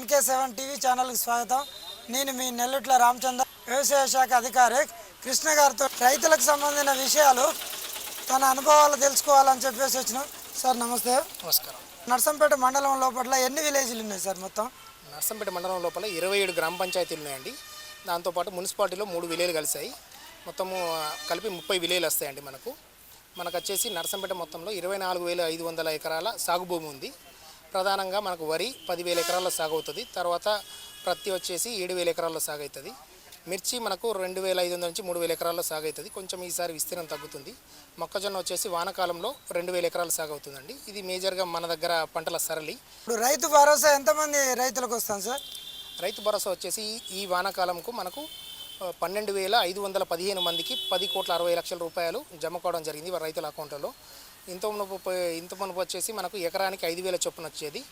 NK seven TV ఛానల్కి స్వాగతం. నేను మీ నెల్లుట్ల రామచంద్ర వ్యవసాయ శాఖ అధికారి కృష్ణ గారితో రైతులకు సంబంధించిన విషయాలు తన అనుభవాలు తెలుసుకోవాలని చెప్పేసి వచ్చినాం. సార్ నమస్తే. నమస్కారం. నర్సంపేట మండలం లోపల ఎన్ని విలేజ్లు ఉన్నాయి సార్ మొత్తం? నర్సంపేట మండలం లోపల ఇరవై ఏడు గ్రామ పంచాయతీలు ఉన్నాయండి. దాంతోపాటు మున్సిపాలిటీలో మూడు విలేలు కలిసాయి మొత్తము కలిపి ముప్పై విలేలు వస్తాయండి మనకు. మనకు వచ్చేసి నర్సంపేట మొత్తంలో ఇరవై నాలుగు వేల ఐదు వందల ఎకరాల సాగు భూమి ఉంది. ప్రధానంగా మనకు వరి పదివేల ఎకరాల్లో సాగు అవుతుంది. తర్వాత ప్రత్తి వచ్చేసి ఏడు వేల ఎకరాల్లో సాగు అవుతుంది. మిర్చి మనకు రెండు వేల ఐదు వందల నుంచి మూడు వేల ఎకరాల్లో సాగు అవుతుంది. కొంచెం ఈసారి విస్తీర్ణం తగ్గుతుంది. మొక్కజొన్న వచ్చేసి వానాకాలంలో రెండు వేల ఎకరాలు సాగు అవుతుందండి. ఇది మేజర్గా మన దగ్గర పంటల సరళి. ఇప్పుడు రైతు భరోసా ఎంతమంది రైతులకు వస్తాం సార్? రైతు భరోసా వచ్చేసి ఈ వానాకాలంకు మనకు పన్నెండు వేల ఐదు వందల పదిహేను మందికి పది కోట్ల అరవై లక్షల రూపాయలు జమ కావడం జరిగింది రైతుల అకౌంట్లలో. ఇంత మునుపు ఇంత మునుపు వచ్చేసి మనకు ఎకరానికి ఐదు వేల చొప్పున వచ్చేది.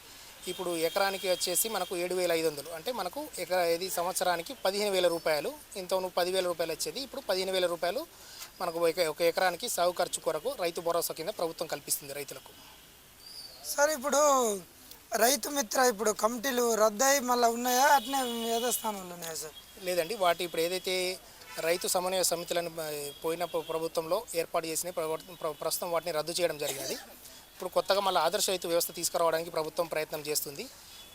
ఇప్పుడు ఎకరానికి వచ్చేసి మనకు ఏడు వేల ఐదు వందలు. అంటే మనకు ఎకరా ఇది సంవత్సరానికి పదిహేను వేల రూపాయలు. ఇంత పదివేల రూపాయలు వచ్చేది. ఇప్పుడు పదిహేను వేల రూపాయలు మనకు ఒక ఒక ఎకరానికి సాగు ఖర్చు కొరకు రైతు భరోసా కింద ప్రభుత్వం కల్పిస్తుంది రైతులకు. సార్ ఇప్పుడు రైతు మిత్ర ఇప్పుడు కమిటీలు రద్దయి మళ్ళీ ఉన్నాయా? అట్నే ఏదో స్థానంలో ఉన్నాయా సార్? లేదండి. వాటి ఇప్పుడు ఏదైతే రైతు సమన్వయ సమితులను పోయిన ప్ర- ప్రభుత్వంలో ఏర్పాటు చేసిన ప్రస్తుతం వాటిని రద్దు చేయడం జరిగినది ఇప్పుడు కొత్తగా మళ్ళీ ఆదర్శ రైతు వ్యవస్థ తీసుకురావడానికి ప్రభుత్వం ప్రయత్నం చేస్తుంది.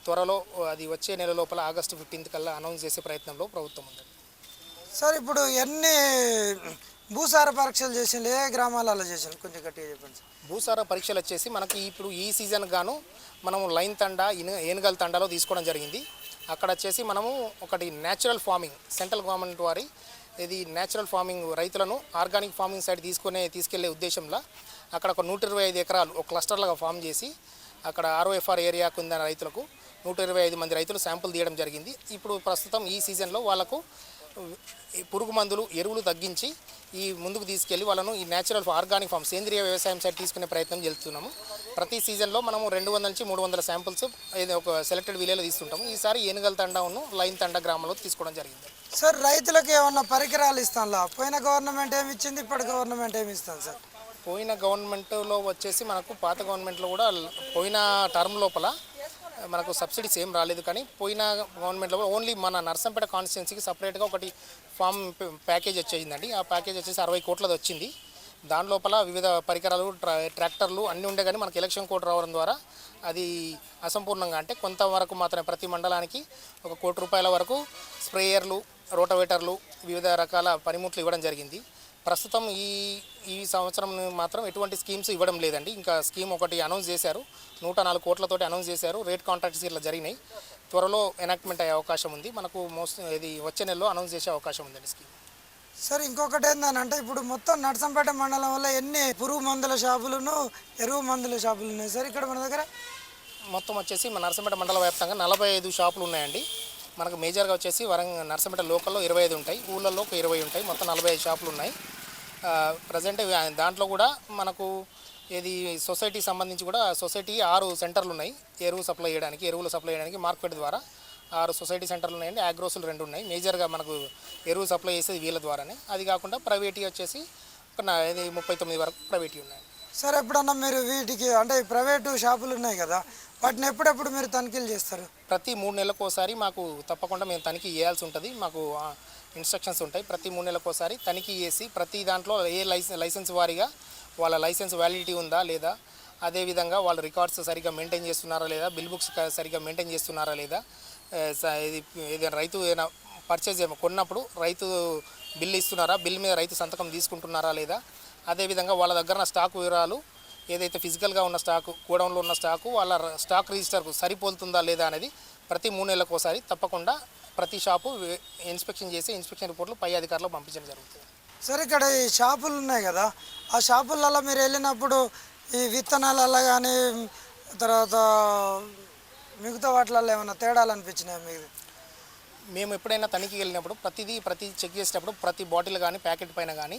త్వరలో అది వచ్చే నెల లోపల ఆగస్టు ఫిఫ్టీన్త్ కల్లా అనౌన్స్ చేసే ప్రయత్నంలో ప్రభుత్వం ఉంది. సార్ ఇప్పుడు ఎన్ని భూసార పరీక్షలు చేసిండ్రు? ఏ గ్రామాలలో చేసిండ్రు? కొంచెం గట్టిగా చెప్పండి సార్. భూసార పరీక్షలు వచ్చేసి మనకి ఇప్పుడు ఈ సీజన్ గాను మనము లైన్ తండా ఏనుగల తండాలో తీసుకోవడం జరిగింది. అక్కడ వచ్చేసి మనము ఒకటి న్యాచురల్ ఫార్మింగ్ సెంట్రల్ గవర్నమెంట్ వారి ఇది న్యాచురల్ ఫార్మింగ్ రైతులను ఆర్గానిక్ ఫార్మింగ్ సైడ్ తీసుకునే తీసుకెళ్ళే ఉద్దేశంలో అక్కడ ఒక నూట ఇరవై ఐదు ఎకరాలు ఒక క్లస్టర్లుగా ఫామ్ చేసి అక్కడ ఆర్ఓఎఫ్ఆర్ ఏరియాకు ఉన్న రైతులకు నూట ఇరవై ఐదు మంది రైతులు శాంపుల్ తీయడం జరిగింది. ఇప్పుడు ప్రస్తుతం ఈ సీజన్లో వాళ్ళకు పురుగు మందులు ఎరువులు తగ్గించి ఈ ముందుకు తీసుకెళ్ళి వాళ్ళను ఈ న్యాచురల్ ఆర్గానిక్ ఫామ్ సేంద్రియ వ్యవసాయం సైడ్ తీసుకునే ప్రయత్నం చేస్తున్నాము. ప్రతి సీజన్లో మనము రెండు వందల నుంచి మూడు వందల శాంపుల్స్ ఒక సెలెక్టెడ్ విలేలో తీసుకుంటాము ఈసారి ఏనుగల తండాను లైన్ తండా గ్రామంలో తీసుకోవడం జరిగింది. సార్ రైతులకు ఏమన్నా పరికరాలు ఇస్తానులా పోయిన గవర్నమెంట్ ఏమి ఇచ్చింది ఇప్పటి గవర్నమెంట్ ఏమి ఇస్తాను సార్? పోయిన గవర్నమెంట్లో వచ్చేసి మనకు పాత గవర్నమెంట్లో కూడా పోయిన టర్మ్ లోపల మనకు సబ్సిడీస్ ఏం రాలేదు. కానీ పోయిన గవర్నమెంట్లో ఓన్లీ మన నర్సంపేట కాన్స్టిట్యున్సీకి సపరేట్గా ఒకటి ఫామ్ ప్యాకేజ్ వచ్చేసిందండి. ఆ ప్యాకేజ్ వచ్చేసి అరవై కోట్లది వచ్చింది. దాని లోపల వివిధ పరికరాలు ట్రా ట్రాక్టర్లు అన్నీ ఉండే కానీ మనకు ఎలక్షన్ కోడ్ రావడం ద్వారా అది అసంపూర్ణంగా అంటే కొంతవరకు మాత్రమే ప్రతి మండలానికి ఒక కోటి రూపాయల వరకు స్ప్రేయర్లు రోటవేటర్లు వివిధ రకాల పనిముట్లు ఇవ్వడం జరిగింది. ప్రస్తుతం ఈ ఈ సంవత్సరం మాత్రం ఎటువంటి స్కీమ్స్ ఇవ్వడం లేదండి. ఇంకా స్కీమ్ ఒకటి అనౌన్స్ చేశారు. నూట నాలుగు కోట్లతోటి అనౌన్స్ చేశారు. రేట్ కాంట్రాక్ట్స్ ఇట్లా జరిగినాయి. త్వరలో ఎనాక్ట్మెంట్ అయ్యే అవకాశం ఉంది. మనకు మోస్ట్ ఇది వచ్చే నెలలో అనౌన్స్ చేసే అవకాశం ఉందండి స్కీమ్. సార్ ఇంకొకటి ఏంటంటే ఇప్పుడు మొత్తం నర్సంపేట మండలం వల్ల ఎన్ని పురుగు మందుల షాపులను ఎరువు మందుల షాపులు ఉన్నాయి సార్ ఇక్కడ మన దగ్గర? మొత్తం వచ్చేసి మన నర్సంపేట మండల వ్యాప్తంగా నలభై ఐదు షాపులు ఉన్నాయండి. మనకు మేజర్గా వచ్చేసి వరంగల్ నర్సంపేట లోకల్లో ఇరవై ఐదు ఉంటాయి. ఊళ్ళల్లో ఒక ఇరవై ఉంటాయి. మొత్తం నలభై ఐదు షాపులు ఉన్నాయి. ప్రజెంట్ దాంట్లో కూడా మనకు ఇది సొసైటీ సంబంధించి కూడా సొసైటీ ఆరు సెంటర్లు ఉన్నాయి. ఎరువు సప్లై చేయడానికి ఎరువులు సప్లై చేయడానికి మార్కెట్ ద్వారా ఆరు సొసైటీ సెంటర్లు ఉన్నాయండి. అగ్రోసులు రెండు ఉన్నాయి. మేజర్గా మనకు ఎరువు సప్లై చేసేది వీళ్ళ ద్వారానే. అది కాకుండా ప్రైవేటీ వచ్చేసి ఒక నా- ఇది ముప్పై తొమ్మిది వరకు ప్రైవేటీ ఉన్నాయి. సార్ ఎప్పుడన్నా మీరు వీటికి అంటే ప్రైవేటు షాపులు ఉన్నాయి కదా వాటిని ఎప్పుడెప్పుడు మీరు తనిఖీలు చేస్తారు? ప్రతి మూడు నెలలకు ఒకసారి మాకు తప్పకుండా మేము తనిఖీ చేయాల్సి ఉంటుంది. మాకు ఇన్స్ట్రక్షన్స్ ఉంటాయి. ప్రతి మూడు నెలలకు ఒకసారి తనిఖీ చేసి ప్రతి దాంట్లో ఏ లైసెన్స్ లైసెన్స్ వారీగా వాళ్ళ లైసెన్స్ వ్యాలిడిటీ ఉందా లేదా అదేవిధంగా వాళ్ళ రికార్డ్స్ సరిగ్గా మెయింటైన్ చేస్తున్నారా లేదా బిల్ బుక్స్ సరిగ్గా మెయింటైన్ చేస్తున్నారా లేదా ఇది ఏదైనా రైతు ఏదైనా పర్చేజ్ కొన్నప్పుడు రైతు బిల్ ఇస్తున్నారా బిల్ మీద రైతు సంతకం తీసుకుంటున్నారా లేదా అదేవిధంగా వాళ్ళ దగ్గర స్టాక్ వివరాలు ఏదైతే ఫిజికల్గా ఉన్న స్టాకు గోడౌన్లో ఉన్న స్టాకు వాళ్ళ స్టాక్ రిజిస్టర్కు సరిపోతుందా లేదా అనేది ప్రతి మూడు నెలలకు ఒకసారి తప్పకుండా ప్రతి షాపు ఇన్స్పెక్షన్ చేసి ఇన్స్పెక్షన్ రిపోర్ట్లు పై అధికారులకు పంపించడం జరుగుతుంది. సార్ ఇక్కడ ఈ షాపులు ఉన్నాయి కదా ఆ షాపులలో మీరు వెళ్ళినప్పుడు ఈ విత్తనాలలో కానీ తర్వాత మిగతా వాటిలలో ఏమైనా తేడాలు అనిపించినాయి మీకు? మేము ఎప్పుడైనా తనిఖీకి వెళ్ళినప్పుడు ప్రతిదీ ప్రతి చెక్ చేసేటప్పుడు ప్రతి బాటిల్ కానీ ప్యాకెట్ పైన కానీ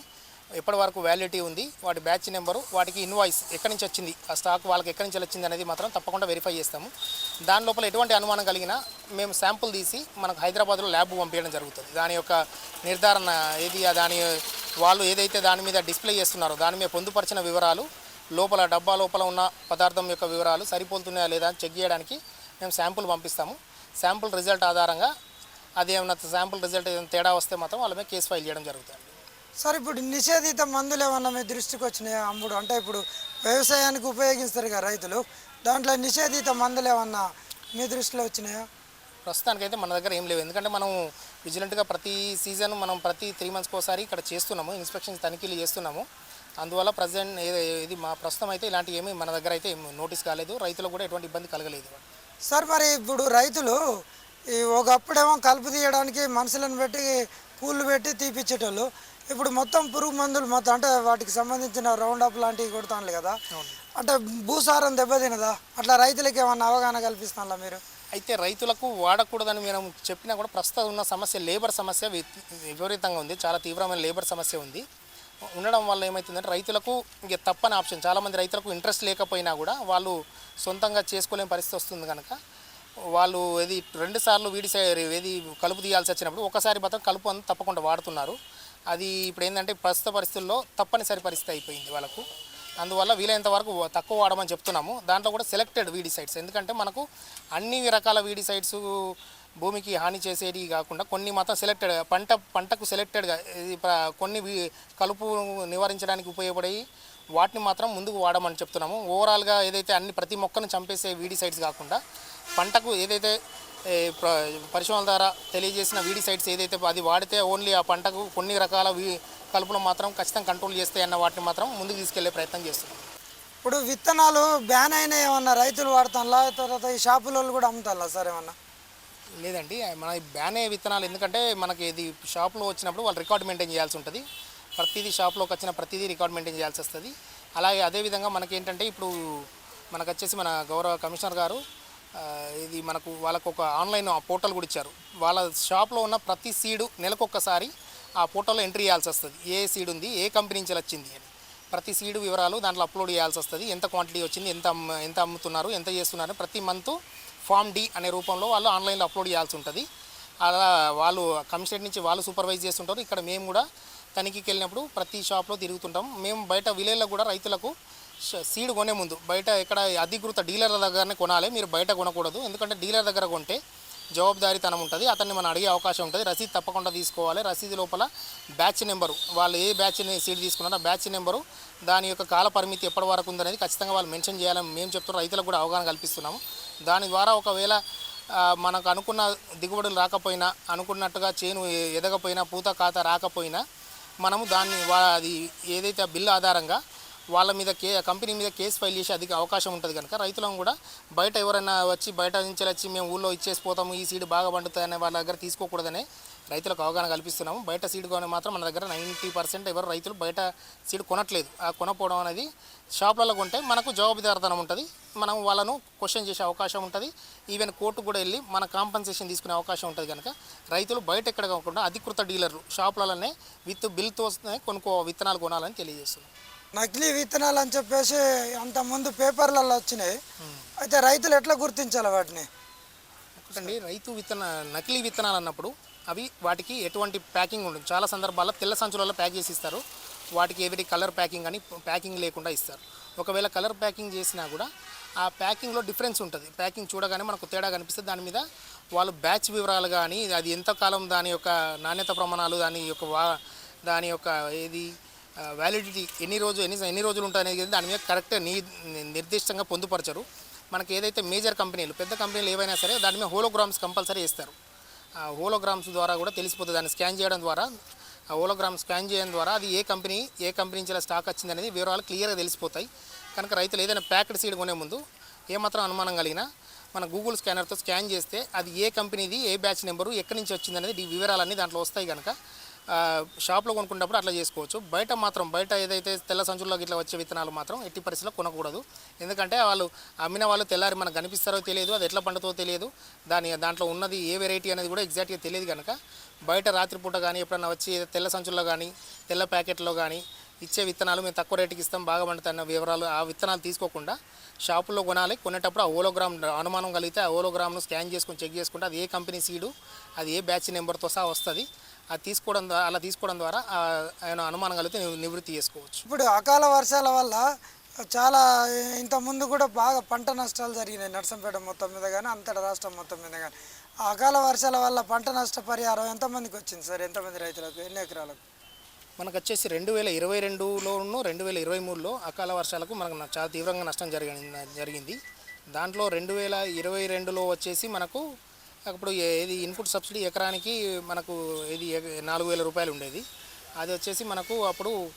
ఎప్పటి వరకు వ్యాలిడిటీ ఉంది. వాటి బ్యాచ్ నెంబరు వాటికి ఇన్వాయిస్ ఎక్కడి నుంచి వచ్చింది ఆ స్టాక్ వాళ్ళకి ఎక్కడి నుంచి వచ్చింది అనేది మాత్రం తప్పకుండా వెరిఫై చేస్తాము. దాని లోపల ఎటువంటి అనుమానం కలిగినా మేము శాంపుల్ తీసి మనకు హైదరాబాద్లో ల్యాబ్ పంపించడం జరుగుతుంది. దాని యొక్క నిర్ధారణ ఏది దాని వాళ్ళు ఏదైతే దాని మీద డిస్ప్లే చేస్తున్నారో దాని మీద పొందుపరిచిన వివరాలు లోపల డబ్బా లోపల ఉన్న పదార్థం యొక్క వివరాలు సరిపోతున్నాయా లేదా చెక్ చేయడానికి మేము శాంపుల్ పంపిస్తాము. శాంపుల్ రిజల్ట్ ఆధారంగా అదేమన్నా శాంపుల్ రిజల్ట్ ఏదైనా తేడా వస్తే మాత్రం వాళ్ళ మీద కేసు ఫైల్ చేయడం జరుగుతుంది. సార్ ఇప్పుడు నిషేధిత మందులు ఏమన్నా మీ దృష్టికి వచ్చినాయా? అమ్ముడు అంటే ఇప్పుడు వ్యవసాయానికి ఉపయోగిస్తారు కదా రైతులు. దాంట్లో నిషేధిత మందులు ఏమన్నా మీ దృష్టిలో వచ్చినాయా? ప్రస్తుతానికైతే మన దగ్గర ఏం లేవు. ఎందుకంటే మనం విజిలెంట్గా ప్రతి సీజన్ మనం ప్రతి త్రీ మంత్స్కి ఒకసారి ఇక్కడ చేస్తున్నాము. ఇన్స్పెక్షన్ తనిఖీలు చేస్తున్నాము. అందువల్ల ప్రజెంట్ ఇది మా ప్రస్తుతం అయితే ఇలాంటి ఏమీ మన దగ్గర అయితే నోటీస్ కాలేదు. రైతులకు కూడా ఎటువంటి ఇబ్బంది కలగలేదు. సార్ మరి ఇప్పుడు రైతులు ఈ ఒకప్పుడేమో కలుపు తీయడానికి మనుషులను పెట్టి కూళ్ళు పెట్టి తీపిచ్చేటోళ్ళు. ఇప్పుడు మొత్తం పురుగు మందులు మొత్తం అంటే వాటికి సంబంధించిన రౌండ్ అప్ లాంటివి కొడుతాను కదా. అంటే భూసారం దెబ్బతినదా? అట్లా రైతులకి ఏమన్నా అవగాహన కల్పిస్తారా మీరు? అయితే రైతులకు వాడకూడదని మనం చెప్పినా కూడా ప్రస్తుతం ఉన్న సమస్య లేబర్ సమస్య విపరీతంగా ఉంది. చాలా తీవ్రమైన లేబర్ సమస్య ఉంది. ఉండడం వల్ల ఏమవుతుందంటే రైతులకు ఇంక తప్పని ఆప్షన్. చాలామంది రైతులకు ఇంట్రెస్ట్ లేకపోయినా కూడా వాళ్ళు సొంతంగా చేసుకోలేని పరిస్థితి వస్తుంది కనుక వాళ్ళు ఇది రెండు సార్లు వీడి ఏది కలుపు తీయాల్సి వచ్చినప్పుడు ఒకసారి మాత్రం కలుపు అంతా తప్పకుండా వాడుతున్నారు. అది ఇప్పుడు ఏంటంటే ప్రస్తుత పరిస్థితుల్లో తప్పనిసరి పరిస్థితి అయిపోయింది వాళ్ళకు. అందువల్ల వీలైనంత వరకు తక్కువ వాడమని చెప్తున్నాము. దాంట్లో కూడా సెలెక్టెడ్ వీడిసైడ్స్ ఎందుకంటే మనకు అన్ని రకాల వీడిసైడ్స్ భూమికి హాని చేసేవి కాకుండా కొన్ని మాత్రం సెలెక్టెడ్ పంట పంటకు సెలెక్టెడ్గా ఇది కొన్ని కలుపు నివారించడానికి ఉపయోగపడేవి వాటిని మాత్రం ముందుకు వాడమని చెప్తున్నాము. ఓవరాల్గా ఏదైతే అన్ని ప్రతి మొక్కను చంపేసే వీడిసైడ్స్ కాకుండా పంటకు ఏదైతే ఏ, ప్ర- పరిశోధనల ద్వారా తెలియజేసిన వీడిసైడ్స్ ఏదైతే అది వాడితే ఓన్లీ ఆ పంటకు కొన్ని రకాల కలుపులు మాత్రం ఖచ్చితంగా కంట్రోల్ చేస్తాయి అన్న వాటిని మాత్రం ముందుకు తీసుకెళ్ళే ప్రయత్నం చేస్తున్నాం. ఇప్పుడు విత్తనాలు బ్యాన్ అయినా ఏమన్నా? రైతులు వాడతారా తర్వాత ఈ షాపుల కూడా అమ్ముతారా సార్ ఏమన్నా? లేదండి మన బ్యాన్ అయ్యే విత్తనాలు ఎందుకంటే మనకి ఇది షాప్లో వచ్చినప్పుడు వాళ్ళు రికార్డ్ మెయింటైన్ చేయాల్సి ఉంటుంది. ప్రతిదీ షాప్లోకి వచ్చిన ప్రతిదీ రికార్డ్ మెయింటైన్ చేయాల్సి వస్తుంది. అలాగే అదేవిధంగా మనకి ఏంటంటే ఇప్పుడు మనకు వచ్చేసి మన గౌరవ కమిషనర్ గారు ఇది మనకు వాళ్ళకు ఒక ఆన్లైన్ పోర్టల్ కూడా ఇచ్చారు. వాళ్ళ షాప్లో ఉన్న ప్రతి సీడు నెలకొకసారి ఆ పోర్టల్లో ఎంట్రీ చేయాల్సి వస్తుంది. ఏ సీడ్ ఉంది ఏ కంపెనీ నుంచి వచ్చింది అని. ప్రతి సీడు వివరాలు దాంట్లో అప్లోడ్ చేయాల్సి వస్తుంది. ఎంత క్వాంటిటీ వచ్చింది ఎంత ఎంత అమ్ముతున్నారు ఎంత చేస్తున్నారు ప్రతి మంత్ ఫామ్ డి అనే రూపంలో వాళ్ళు ఆన్లైన్లో అప్లోడ్ చేయాల్సి ఉంటుంది. అలా వాళ్ళు కమిషనరేట్ నుంచి వాళ్ళు సూపర్వైజ్ చేస్తుంటారు. ఇక్కడ మేము కూడా తనిఖీకి వెళ్ళినప్పుడు ప్రతి షాప్లో తిరుగుతుంటాం. మేము బయట విలేజ్లో కూడా రైతులకు సీడ్ కొనే ముందు బయట ఎక్కడ అధికృత డీలర్ల దగ్గరనే కొనాలి మీరు బయట కొనకూడదు. ఎందుకంటే డీలర్ దగ్గర కొంటే జవాబుదారీతనం ఉంటుంది. అతన్ని మనం అడిగే అవకాశం ఉంటుంది. రసీదు తప్పకుండా తీసుకోవాలి. రసీదు లోపల బ్యాచ్ నెంబరు వాళ్ళు ఏ బ్యాచ్ సీడ్ తీసుకున్నారో ఆ బ్యాచ్ నెంబరు దాని యొక్క కాల పరిమితి ఎప్పటి వరకు ఉందనేది ఖచ్చితంగా వాళ్ళు మెన్షన్ చేయాలని మేము చెప్తున్న రైతులకు కూడా అవగాహన కల్పిస్తున్నాము. దాని ద్వారా ఒకవేళ మనకు అనుకున్న దిగుబడులు రాకపోయినా అనుకున్నట్టుగా చేను ఎదగపోయినా పూత ఖాతా రాకపోయినా మనము దాన్ని వా- అది ఏదైతే ఆ బిల్లు ఆధారంగా వాళ్ళ మీద కే కంపెనీ మీద కేసు ఫైల్ చేసే అధిక అవకాశం ఉంటుంది కనుక రైతులను కూడా బయట ఎవరైనా వచ్చి బయట నుంచి వచ్చి మేము ఊళ్ళో ఇచ్చేసి పోతాము ఈ సీడ్ బాగా పండుతాయనే వాళ్ళ దగ్గర తీసుకోకూడదనే రైతులకు అవగాహన కల్పిస్తున్నాము. బయట సీడ్ కొని మాత్రం మన దగ్గర నైంటీ పర్సెంట్ ఎవరు రైతులు బయట సీడ్ కొనట్లేదు. ఆ కొనపోవడం అనేది షాపులలో కొంటే మనకు జవాబుదారితనం ఉంటుంది. మనం వాళ్ళను క్వశ్చన్ చేసే అవకాశం ఉంటుంది. ఈవెన్ కోర్టు కూడా వెళ్ళి మన కాంపన్సేషన్ తీసుకునే అవకాశం ఉంటుంది కనుక రైతులు బయట ఎక్కడ కాకుండా అధికృత డీలర్లు షాపులలోనే విత్ బిల్తో కొనుక్కో విత్తనాలు కొనాలని తెలియజేస్తున్నాం. నకిలీ విత్తనాలు అని చెప్పేసి అంతకుముందు పేపర్లలో వచ్చినాయి. అయితే రైతులు ఎట్లా గుర్తించాలి వాటిని? ఒకటండి రైతు విత్తన నకిలీ విత్తనాలు అన్నప్పుడు అవి వాటికి ఎటువంటి ప్యాకింగ్ ఉండదు. చాలా సందర్భాల్లో తెల్ల సంచులలో ప్యాక్ చేసి ఇస్తారు. వాటికి ఏవి కలర్ ప్యాకింగ్ అని ప్యాకింగ్ లేకుండా ఇస్తారు. ఒకవేళ కలర్ ప్యాకింగ్ చేసినా కూడా ఆ ప్యాకింగ్లో డిఫరెన్స్ ఉంటుంది. ప్యాకింగ్ చూడగానే మనకు తేడా కనిపిస్తుంది దాని మీద వాళ్ళు బ్యాచ్ వివరాలు కానీ అది ఎంతకాలం దాని యొక్క నాణ్యత ప్రమాణాలు దాని యొక్క వా దాని యొక్క ఏది వ్యాలిడిటీ ఎన్ని రోజు ఎన్ని ఎన్ని రోజులు ఉంటాయి అనేది దాని మీద కరెక్ట్ నీ నిర్దిష్టంగా పొందుపరచరు. మనకి ఏదైతే మేజర్ కంపెనీలు పెద్ద కంపెనీలు ఏవైనా సరే దాని మీద హోలోగ్రామ్స్ కంపల్సరీ ఇస్తారు హోలోగ్రామ్స్ ద్వారా కూడా తెలిసిపోతుంది. దాన్ని స్కాన్ చేయడం ద్వారా హోలోగ్రామ్ స్కాన్ చేయడం ద్వారా అది ఏ కంపెనీ ఏ కంపెనీ నుంచి స్టాక్ వచ్చింది అనేది వివరాలు క్లియర్గా తెలిసిపోతాయి. కనుక రైతులు ఏదైనా ప్యాకెట్ సీడ్ కొనే ముందు ఏమాత్రం అనుమానం కలిగినా మన గూగుల్ స్కానర్తో స్కాన్ చేస్తే అది ఏ కంపెనీది ఏ బ్యాచ్ నెంబరు ఎక్కడి నుంచి వచ్చింది అనేది వివరాలన్నీ దాంట్లో వస్తాయి కనుక షాప్లో కొనుక్కున్నప్పుడు అట్లా చేసుకోవచ్చు. బయట మాత్రం బయట ఏదైతే తెల్ల సంచుల్లో ఇట్లా వచ్చే విత్తనాలు మాత్రం ఎట్టి పరిస్థితిలో కొనకూడదు. ఎందుకంటే వాళ్ళు అమ్మిన వాళ్ళు తెల్లారి మనకు కనిపిస్తారో తెలియదు అది ఎట్లా పండుతో తెలియదు. దాని దాంట్లో ఉన్నది ఏ వెరైటీ అనేది కూడా ఎగ్జాక్ట్గా తెలియదు కనుక బయట రాత్రిపూట కానీ ఎప్పుడన్నా వచ్చి తెల్ల సంచుల్లో కానీ తెల్ల ప్యాకెట్లో కానీ ఇచ్చే విత్తనాలు మేము తక్కువ రేటుకి ఇస్తాం బాగా పండుతాయన్న వివరాలు ఆ విత్తనాలు తీసుకోకుండా షాపుల్లో కొనాలి. కొనేటప్పుడు ఆ ఓలోగ్రామ్ అనుమానం కలిగితే ఆ ఓలోగ్రామ్ను స్కాన్ చేసుకొని చెక్ చేసుకుంటే అది ఏ కంపెనీ సీడు అది ఏ బ్యాచ్ నెంబర్తో సహా వస్తుంది. అది తీసుకోవడం ద్వారా అలా తీసుకోవడం ద్వారా ఆయన అనుమానం కలిగితే నివృ- నివృత్తి చేసుకోవచ్చు. ఇప్పుడు అకాల వర్షాల వల్ల చాలా ఇంత ముందు కూడా బాగా పంట నష్టాలు జరిగినాయి. నర్సంపేట మొత్తం మీద కానీ అంతటా రాష్ట్రం మొత్తం మీద కానీ ఆ అకాల వర్షాల వల్ల పంట నష్టపరిహారం ఎంతమందికి వచ్చింది సార్? ఎంతమంది రైతులకు ఎన్ని ఎకరాలకు? మనకు వచ్చేసి రెండు వేల ఇరవై రెండులోను రెండు వేల ఇరవై మూడులో అకాల వర్షాలకు మనకు చాలా తీవ్రంగా నష్టం జరిగింది జరిగింది. దాంట్లో రెండు వేల ఇరవై రెండులో వచ్చేసి మనకు అప్పుడు ఏ- ఏది ఇన్పుట్ సబ్సిడీ ఎకరానికి మనకు ఇది నాలుగు వేల రూపాయలు ఉండేది. అది వచ్చేసి మనకు అప్పుడు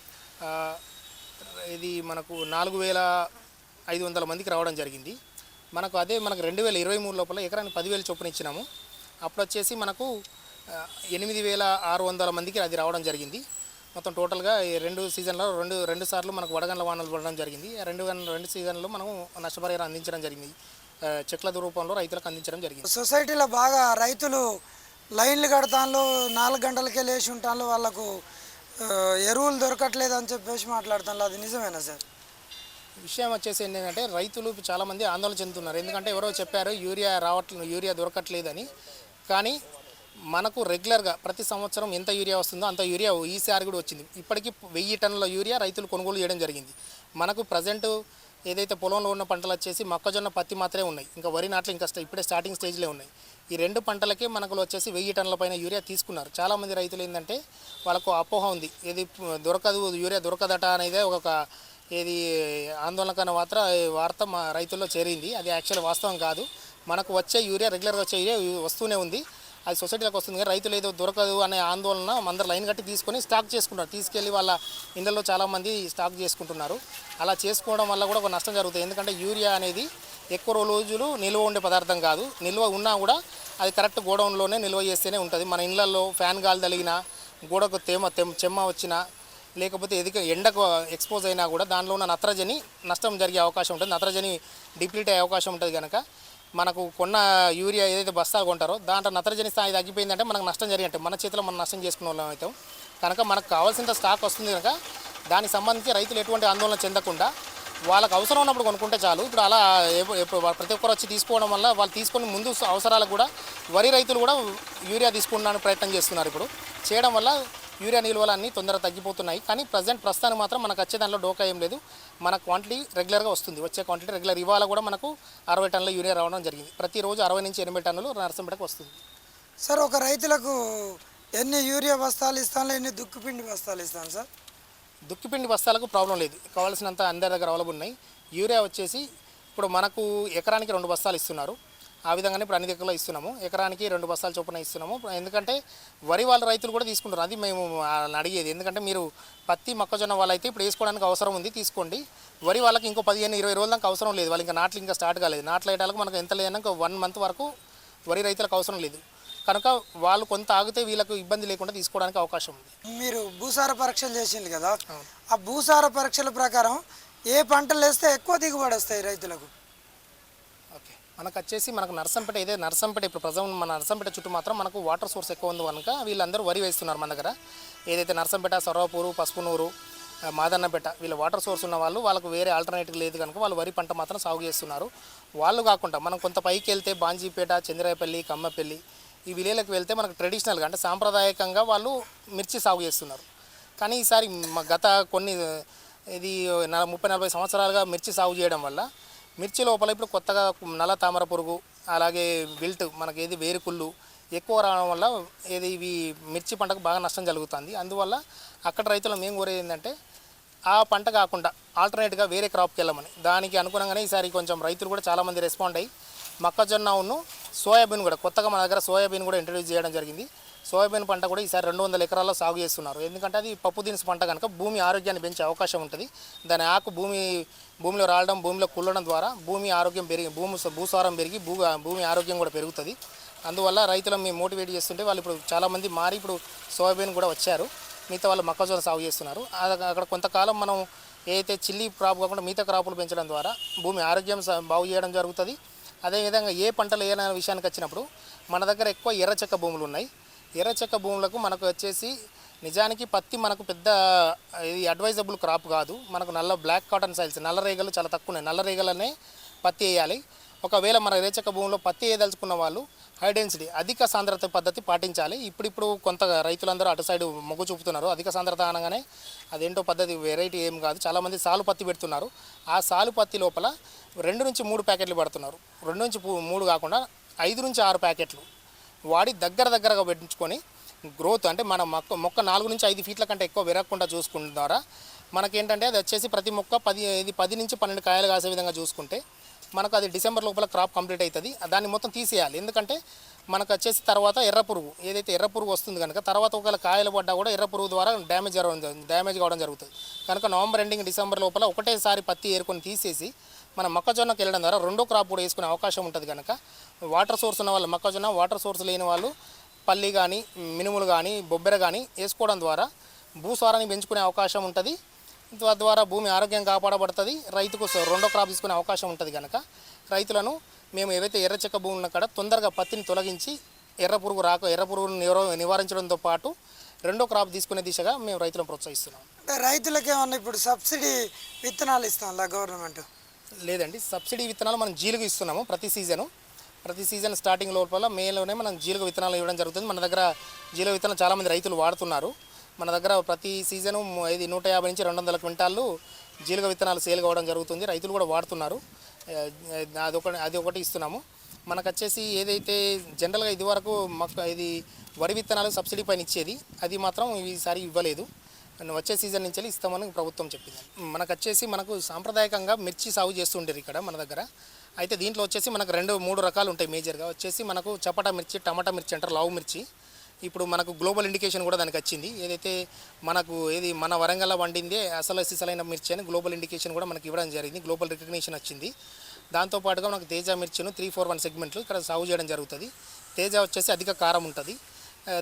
ఇది మనకు నాలుగు వేల ఐదు వందల మందికి రావడం జరిగింది. మనకు అదే మనకు రెండు వేల ఇరవై మూడు లోపల ఎకరానికి పదివేలు చొప్పున ఇచ్చినాము. అప్పుడు వచ్చేసి మనకు ఎనిమిది వేల ఆరు వందల మందికి అది రావడం జరిగింది. మొత్తం టోటల్గా ఈ రెండు సీజన్లో రెండు రెండు సార్లు మనకు వడగండ్ల వానలు పడడం జరిగింది. రెండు రెండు సీజన్లో మనం నష్టపరిహారం అందించడం జరిగింది. చెట్ల రూపంలో రైతులకు అందించడం జరిగింది. సొసైటీలో బాగా రైతులు లైన్లు కడతాను నాలుగు గంటలకే లేచి ఉంటాను వాళ్ళకు ఎరువులు దొరకట్లేదు అని చెప్పేసి మాట్లాడుతాను అది నిజమేనా సార్? విషయం వచ్చేసి ఏంటంటే రైతులు చాలామంది ఆందోళన చెందుతున్నారు. ఎందుకంటే ఎవరో చెప్పారు యూరియా రావట్లేదు యూరియా దొరకట్లేదని. కానీ మనకు రెగ్యులర్గా ప్రతి సంవత్సరం ఎంత యూరియా వస్తుందో అంత యూరియా ఈసారి కూడా వచ్చింది. ఇప్పటికీ వెయ్యి టన్నుల యూరియా రైతులు కొనుగోలు చేయడం జరిగింది. మనకు ప్రజెంట్ ఏదైతే పొలంలో ఉన్న పంటలు వచ్చేసి మొక్కజొన్న పత్తి మాత్రమే ఉన్నాయి. ఇంకా వరి నాట్లు ఇంకా ఇప్పుడే స్టార్టింగ్ స్టేజ్లో ఉన్నాయి. ఈ రెండు పంటలకే మనకు వచ్చేసి వెయ్యి టన్నుల పైన యూరియా తీసుకున్నారు. చాలామంది రైతులు ఏంటంటే వాళ్ళకు అపోహ ఉంది. ఏది దొరకదు యూరియా దొరకదట అనేది ఒక ఏది ఆందోళనకర మాత్రం వార్త మా రైతుల్లో చేరింది. అది యాక్చువల్ వాస్తవం కాదు. మనకు వచ్చే యూరియా రెగ్యులర్గా వచ్చే యూరియా వస్తూనే ఉంది. అది సొసైటీలోకి వస్తుంది కానీ రైతులు ఏదో దొరకదు అనే ఆందోళన అందరు లైన్ కట్టి తీసుకొని స్టాక్ చేసుకుంటారు తీసుకెళ్ళి వాళ్ళ ఇళ్ళల్లో చాలామంది స్టాక్ చేసుకుంటున్నారు. అలా చేసుకోవడం వల్ల కూడా ఒక నష్టం జరుగుతుంది. ఎందుకంటే యూరియా అనేది ఎక్కువ రోజులు నిల్వ ఉండే పదార్థం కాదు. నిల్వ ఉన్నా కూడా అది కరెక్ట్ గోడౌన్లోనే నిల్వ చేస్తేనే ఉంటుంది. మన ఇళ్ళల్లో ఫ్యాన్ గాలి తగిలినా గోడకు తేమ తెమ్ చెమ్మ వచ్చినా లేకపోతే ఎదిక ఎండకు ఎక్స్పోజ్ అయినా కూడా దానిలో ఉన్న నత్రజని నష్టం జరిగే అవకాశం ఉంటుంది. నత్రజని డిప్లీట్ అయ్యే అవకాశం ఉంటుంది కనుక మనకు కొన్న యూరియా ఏదైతే బస్తాలు కొంటారో దాంట్లో నత్రజని స్థాయి తగ్గిపోయిందంటే మనకు నష్టం జరిగినట్టు. మన చేతిలో మనం నష్టం చేసుకున్న వాళ్ళం అవుతాం కనుక మనకు కావాల్సినంత స్టాక్ వస్తుంది కనుక దానికి సంబంధించి రైతులు ఎటువంటి ఆందోళన చెందకుండా వాళ్ళకి అవసరం ఉన్నప్పుడు కొనుక్కుంటే చాలు. ఇప్పుడు అలా ప్రతి ఒక్కరు వచ్చి తీసుకోవడం వల్ల వాళ్ళు తీసుకొని ముందు అవసరాలకు కూడా వరి రైతులు కూడా యూరియా తీసుకున్నానికి ప్రయత్నం చేస్తున్నారు ఇప్పుడు. చేయడం వల్ల యూరియా నిల్వలు అన్నీ తొందరగా తగ్గిపోతున్నాయి. కానీ ప్రజెంట్ ప్రస్తుతానికి మాత్రం మనకు వచ్చే దానిలో డోకా ఏం లేదు. మన క్వాంటిటీ రెగ్యులర్గా వస్తుంది. వచ్చే క్వాంటిటీ రెగ్యులర్ ఇవాళ కూడా మనకు అరవై టన్నుల యూరియా రావడం జరిగింది. ప్రతిరోజు అరవై నుంచి ఎనభై టన్నులు నరసంపేటకు వస్తుంది. సార్ ఒక రైతులకు ఎన్ని యూరియా బస్తాలు ఇస్తాను ఎన్ని దుక్కుపిండి బస్తాలు ఇస్తాను సార్? దుక్కిపిండి బస్తాలకు ప్రాబ్లం లేదు. కావాల్సినంత అందరి దగ్గర అవైలబుల్ ఉన్నాయి. యూరియా వచ్చేసి ఇప్పుడు మనకు ఎకరానికి రెండు బస్తాలు ఇస్తున్నారు. ఆ విధంగానే ఇప్పుడు అన్ని దగ్గరలో ఇస్తున్నాము. ఎకరానికి రెండు బస్తాలు చొప్పున ఇస్తున్నాము. ఎందుకంటే వరి వాళ్ళ రైతులు కూడా తీసుకుంటారు అది మేము అడిగేది. ఎందుకంటే మీరు పత్తి మొక్కజొన్న వాళ్ళైతే ఇప్పుడు వేసుకోవడానికి అవసరం ఉంది తీసుకోండి. వరి వాళ్ళకి ఇంకో పదిహేను ఇరవై రోజుల దాకా అవసరం లేదు. వాళ్ళు ఇంకా నాట్లు ఇంకా స్టార్ట్ కాలేదు. నాట్లు వేయడానికి మనకు ఎంత లేదన్నా ఇంకా వన్ మంత్ వరకు వరి రైతులకు అవసరం లేదు. కనుక వాళ్ళు కొంత ఆగితే వీళ్ళకు ఇబ్బంది లేకుండా తీసుకోవడానికి అవకాశం ఉంది. మీరు భూసార పరీక్షలు చేసింది కదా? ఆ భూసార పరీక్షల ప్రకారం ఏ పంటలు వేస్తే ఎక్కువ దిగుబడి వస్తాయి రైతులకు? మనకు వచ్చేసి మనకు నర్సంపేట ఇదే నర్సంపేట ఇప్పుడు ప్రజెంట్ మన నర్సంపేట చుట్టూ మాత్రం మనకు వాటర్ సోర్స్ ఎక్కువ ఉంది కనుక వీళ్ళందరూ వరి వేస్తున్నారు మన దగ్గర. ఏదైతే నర్సంపేట సొరవపూరు పసుపునూరు మాదన్నపేట వీళ్ళ వాటర్ సోర్స్ ఉన్న వాళ్ళు వాళ్ళకు వేరే ఆల్టర్నేటివ్ లేదు కనుక వాళ్ళు వరి పంట మాత్రం సాగు చేస్తున్నారు. వాళ్ళు కాకుండా మనం కొంత పైకి వెళ్తే బాంజీపేట చంద్రాయపల్లి కమ్మపల్లి ఈ విలేలకు వెళ్తే మనకు ట్రెడిషనల్గా అంటే సాంప్రదాయకంగా వాళ్ళు మిర్చి సాగు చేస్తున్నారు. కానీ ఈసారి గత కొన్ని ఇది ముప్పై నలభై సంవత్సరాలుగా మిర్చి సాగు చేయడం వల్ల మిర్చి లోపల ఇప్పుడు కొత్తగా నల్ల తామర పురుగు అలాగే విల్ట్ మనకి ఏది వేరుకుళ్ళు ఎక్కువ రావడం వల్ల ఏది ఇవి మిర్చి పంటకు బాగా నష్టం జరుగుతుంది. అందువల్ల అక్కడ రైతులు మేము కోరేది ఏంటంటే ఆ పంట కాకుండా ఆల్టర్నేట్గా వేరే క్రాప్కి వెళ్ళమని. దానికి అనుగుణంగానే ఈసారి కొంచెం రైతులు కూడా చాలామంది రెస్పాండ్ అయ్యి మొక్కజొన్న ఉన్ను సోయాబీన్ కూడా కొత్తగా మన దగ్గర సోయాబీన్ కూడా ఇంట్రడ్యూస్ చేయడం జరిగింది. సోయాబీన్ పంట కూడా ఈసారి రెండు వందల ఎకరాల్లో సాగు చేస్తున్నారు. ఎందుకంటే అది పప్పు దినుసు పంట కనుక భూమి ఆరోగ్యాన్ని పెంచే అవకాశం ఉంటుంది. దాని ఆకు భూమి భూమిలో రాలడం భూమిలో కుళ్ళడం ద్వారా భూమి ఆరోగ్యం పెరిగి భూమి భూసారం పెరిగి భూ భూమి ఆరోగ్యం కూడా పెరుగుతుంది. అందువల్ల రైతులను మేము మోటివేట్ చేస్తుంటే వాళ్ళు ఇప్పుడు చాలామంది మారి ఇప్పుడు సోయాబీన్ కూడా వచ్చారు. మిగతా వాళ్ళు మొక్కజొన్న సాగు చేస్తున్నారు. అక్కడ కొంతకాలం మనం ఏదైతే చిల్లీ క్రాప్ కాకుండా మిగతా క్రాపులు పెంచడం ద్వారా భూమి ఆరోగ్యం బాగు చేయడం జరుగుతుంది. అదేవిధంగా ఏ పంటలు వేయాలనే విషయానికి వచ్చినప్పుడు మన దగ్గర ఎక్కువ ఎర్ర చెక్క భూములు ఉన్నాయి. ఎర్రచెక్క భూములకు మనకు వచ్చేసి నిజానికి పత్తి మనకు పెద్ద ఇది అడ్వైజబుల్ క్రాప్ కాదు. మనకు నల్ల బ్లాక్ కాటన్ సైల్స్ నల్ల రేగలు చాలా తక్కువ ఉన్నాయి నల్ల రేగలనే పత్తి వేయాలి. ఒకవేళ మన రేచక్క భూమిలో పత్తి వేయదలుచుకున్న వాళ్ళు హై డెన్సిటీ అధిక సాంద్రత పద్ధతి పాటించాలి. ఇప్పుడిప్పుడు కొంత రైతులందరూ అటు సైడ్ మొగ్గు చూపుతున్నారు. అధిక సాంద్రత అనగానే అదేంటో పద్ధతి వెరైటీ ఏం కాదు. చాలామంది సాలు పత్తి పెడుతున్నారు. ఆ సాలు పత్తి లోపల రెండు నుంచి మూడు ప్యాకెట్లు పడుతున్నారు. రెండు నుంచి పూ- మూడు కాకుండా ఐదు నుంచి ఆరు ప్యాకెట్లు. వాడి దగ్గర దగ్గరగా పెట్టించుకొని గ్రోత్ అంటే మన మొక్క మొక్క నాలుగు నుంచి ఐదు ఫీట్ల కంటే ఎక్కువ విరగకుండా చూసుకున్న ద్వారా మనకేంటంటే అది వచ్చేసి ప్రతి మొక్క పది ఇది పది నుంచి పన్నెండు కాయలు కాసే విధంగా చూసుకుంటే మనకు అది డిసెంబర్ లోపల క్రాప్ కంప్లీట్ అవుతుంది దాన్ని మొత్తం తీసేయాలి. ఎందుకంటే మనకు వచ్చేసి తర్వాత ఎర్ర పురుగు ఏదైతే ఎర్ర పురుగు వస్తుంది కనుక తర్వాత ఒకవేళ కాయలు పడ్డా కూడా ఎర్ర పురుగు ద్వారా డ్యామేజ్ జరగడం డ్యామేజ్ కావడం జరుగుతుంది. కనుక నవంబర్ ఎండింగ్ డిసెంబర్ లోపల ఒకటేసారి పత్తి ఏరుకొని తీసేసి మన మొక్కజొన్నకి వెళ్ళడం ద్వారా రెండో క్రాప్ కూడా వేసుకునే అవకాశం ఉంటుంది కనుక వాటర్ సోర్స్ ఉన్న వాళ్ళు మొక్కజొన్న వాటర్ సోర్స్ లేని వాళ్ళు పల్లి కానీ మినుములు కానీ బొబ్బెర కానీ వేసుకోవడం ద్వారా భూసారాన్ని పెంచుకునే అవకాశం ఉంటుంది. తద్వారా భూమి ఆరోగ్యం కాపాడబడుతుంది. రైతుకు స- రెండో క్రాప్ తీసుకునే అవకాశం ఉంటుంది కనుక రైతులను మేము ఏవైతే ఎర్ర చెక్క భూములు ఉన్న కాడ తొందరగా పత్తిని తొలగించి ఎర్ర పురుగు రాక ఎర్ర పురుగును నివర- నివారించడంతో పాటు రెండో క్రాప్ తీసుకునే దిశగా మేము రైతులను ప్రోత్సహిస్తున్నాం. అంటే రైతులకు ఏమన్నా ఇప్పుడు సబ్సిడీ విత్తనాలు ఇస్తాంలా గవర్నమెంట్? లేదండి. సబ్సిడీ విత్తనాలు మనం జీలుగు ఇస్తున్నాము ప్రతి సీజను. ప్రతి సీజన్ స్టార్టింగ్ లోపల మేలోనే మనం జీలుగ విత్తనాలు ఇవ్వడం జరుగుతుంది. మన దగ్గర జీలుగ విత్తనాలు చాలామంది రైతులు వాడుతున్నారు. మన దగ్గర ప్రతి సీజను ఇది నూట యాభై నుంచి రెండు వందల క్వింటాళ్ళు జీలుగ విత్తనాలు సేల్ కావడం జరుగుతుంది. రైతులు కూడా వాడుతున్నారు. ఆ, అదొకటి అది ఒకటి ఇస్తున్నాము. మనకు వచ్చేసి ఏదైతే జనరల్గా ఇదివరకు మొక్క ఇది వరి విత్తనాలు సబ్సిడీ పైన ఇచ్చేది అది మాత్రం ఈసారి ఇవ్వలేదు. వచ్చే సీజన్ నుంచి ఇస్తామని ప్రభుత్వం చెప్పింది. మనకు వచ్చేసి మనకు సాంప్రదాయకంగా మిర్చి సాగు చేస్తుండేది ఇక్కడ మన దగ్గర. అయితే దీంట్లో వచ్చేసి మనకు రెండు మూడు రకాలు ఉంటాయి మేజర్గా. వచ్చేసి మనకు చపటా మిర్చి టమాటా మిర్చి అంటారు లావు మిర్చి. ఇప్పుడు మనకు గ్లోబల్ ఇండికేషన్ కూడా దానికి వచ్చింది. ఏదైతే మనకు ఏది మన వరంగల్ వండిందే అసలు సిసలైన మిర్చి అని గ్లోబల్ ఇండికేషన్ కూడా మనకి ఇవ్వడం జరిగింది. గ్లోబల్ రికగ్నిషన్ వచ్చింది. దాంతోపాటుగా మనకు తేజ మిర్చిను త్రీ ఫోర్ వన్ సెగ్మెంట్లు ఇక్కడ సాగు చేయడం జరుగుతుంది. తేజ వచ్చేసి అధిక కారం ఉంటుంది.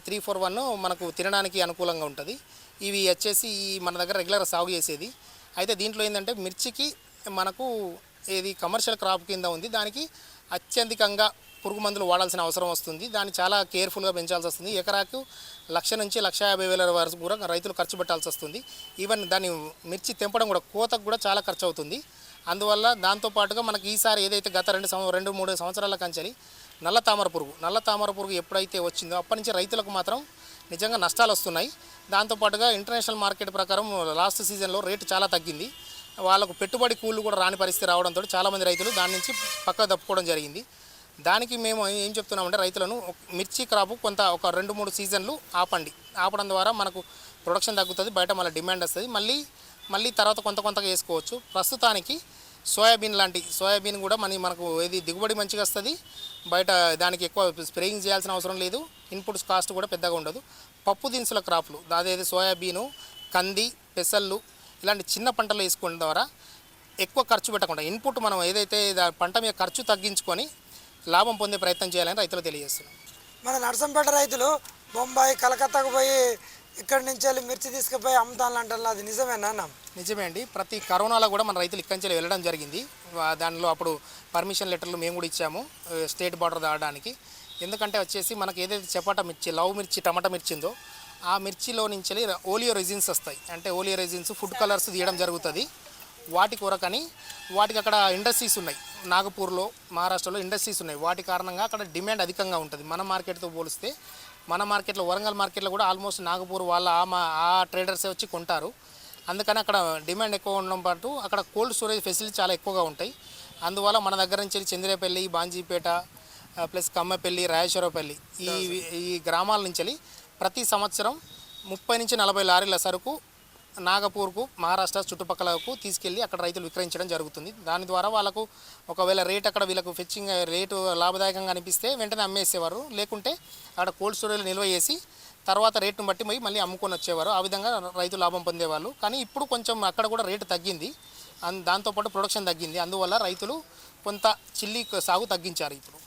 త్రీ ఫోర్ వన్ మనకు తినడానికి అనుకూలంగా ఉంటుంది. ఇవి వచ్చేసి మన దగ్గర రెగ్యులర్ సాగు చేసేది. అయితే దీంట్లో ఏంటంటే మిర్చికి మనకు ఇది కమర్షియల్ క్రాప్ కింద ఉంది దానికి అత్యధికంగా పురుగు మందులు వాడాల్సిన అవసరం వస్తుంది. దాన్ని చాలా కేర్ఫుల్గా పెంచాల్సి వస్తుంది. ఎకరాకు లక్ష నుంచి లక్ష యాభై వేల వరకు కూడా రైతులు ఖర్చు పెట్టాల్సి వస్తుంది. ఈవెన్ దాన్ని మిర్చి తెంపడం కూడా కోతకు కూడా చాలా ఖర్చు అవుతుంది. అందువల్ల దాంతోపాటుగా మనకి ఈసారి ఏదైతే గత రెండు సంవ రెండు మూడు సంవత్సరాల కంచెలి నల్ల తామర పురుగు నల్ల తామర పురుగు ఎప్పుడైతే వచ్చిందో అప్పటి నుంచి రైతులకు మాత్రం నిజంగా నష్టాలు వస్తున్నాయి. దాంతోపాటుగా ఇంటర్నేషనల్ మార్కెట్ ప్రకారం లాస్ట్ సీజన్లో రేటు చాలా తగ్గింది. వాళ్ళకు పెట్టుబడి కూళ్ళు కూడా రాని పరిస్థితి రావడంతో చాలామంది రైతులు దాని నుంచి పక్క తప్పుకోవడం జరిగింది. దానికి మేము ఏం చెప్తున్నామంటే రైతులను మిర్చి క్రాప్ కొంత ఒక రెండు మూడు సీజన్లు ఆపండి. ఆపడం ద్వారా మనకు ప్రొడక్షన్ తగ్గుతుంది బయట మళ్ళీ డిమాండ్ వస్తుంది. మళ్ళీ మళ్ళీ తర్వాత కొంత కొంతగా వేసుకోవచ్చు. ప్రస్తుతానికి సోయాబీన్ లాంటి సోయాబీన్ కూడా మన మనకు ఏది దిగుబడి మంచిగా వస్తుంది. బయట దానికి ఎక్కువ స్ప్రేయింగ్ చేయాల్సిన అవసరం లేదు. ఇన్పుట్స్ కాస్ట్ కూడా పెద్దగా ఉండదు. పప్పు దినుసుల క్రాప్లు అదేది సోయాబీను కంది పెసళ్ళు ఇలాంటి చిన్న పంటలు వేసుకోవడం ద్వారా ఎక్కువ ఖర్చు పెట్టకుండా ఇన్పుట్ మనం ఏదైతే పంట మీద ఖర్చు తగ్గించుకొని లాభం పొందే ప్రయత్నం చేయాలని రైతులు తెలియజేస్తున్నాం మన నర్సంపేట రైతులు బొంబాయి కలకత్తాకు పోయి ఇక్కడి నుంచి వెళ్ళి మిర్చి తీసుకుపోయి అమ్ముతాను అంటారు. అది నిజమేనా అన్న నిజమే అండి. ప్రతి కరోనాలో కూడా మన రైతులు ఇక్కడి నుంచి వెళ్ళడం జరిగింది. దానిలో అప్పుడు పర్మిషన్ లెటర్లు మేము కూడా ఇచ్చాము స్టేట్ బార్డర్ దాడడానికి ఎందుకంటే వచ్చేసి మనకి ఏదైతే చపాటా మిర్చి లవ్ మిర్చి టమాటా మిర్చి ఉందో ఆ మిర్చిలో నుంచి వెళ్ళి ఓలియో రెజిన్స్ వస్తాయి. అంటే ఓలియో రెజిన్స్ ఫుడ్ కలర్స్ తీయడం జరుగుతుంది. వాటి కొరకని వాటికి అక్కడ ఇండస్ట్రీస్ ఉన్నాయి. నాగపూర్లో మహారాష్ట్రలో ఇండస్ట్రీస్ ఉన్నాయి. వాటి కారణంగా అక్కడ డిమాండ్ అధికంగా ఉంటుంది. మన మార్కెట్తో పోలిస్తే మన మార్కెట్లో వరంగల్ మార్కెట్లో కూడా ఆల్మోస్ట్ నాగపూర్ వాళ్ళ ఆ మా ట్రేడర్సే వచ్చి కొంటారు. అందుకని అక్కడ డిమాండ్ ఎక్కువ ఉండడం పాటు అక్కడ కోల్డ్ స్టోరేజ్ ఫెసిలిటీ చాలా ఎక్కువగా ఉంటాయి. అందువల్ల మన దగ్గర నుంచి వెళ్ళి చంద్రేపల్లి బాంజీపేట ప్లస్ కమ్మపల్లి రాయేశ్వరపల్లి ఈ ఈ గ్రామాల నుంచి వెళ్ళి ప్రతి సంవత్సరం ముప్పై నుంచి నలభై లారీల సరుకు నాగపూర్కు మహారాష్ట్ర చుట్టుపక్కలకు తీసుకెళ్ళి అక్కడ రైతులు విక్రయించడం జరుగుతుంది. దాని ద్వారా వాళ్ళకు ఒకవేళ రేట్ అక్కడ వీళ్ళకు ఫెచ్చింగ్ రేటు లాభదాయకంగా అనిపిస్తే వెంటనే అమ్మేసేవారు. లేకుంటే అక్కడ కోల్డ్ స్టోరేజ్లో నిల్వ చేసి తర్వాత రేటును బట్టి పోయి మళ్ళీ అమ్ముకొని వచ్చేవారు. ఆ విధంగా రైతు లాభం పొందేవాళ్ళు. కానీ ఇప్పుడు కొంచెం అక్కడ కూడా రేటు తగ్గింది. దాంతోపాటు ప్రొడక్షన్ తగ్గింది. అందువల్ల రైతులు కొంత చిల్లి సాగు తగ్గించారు ఇప్పుడు.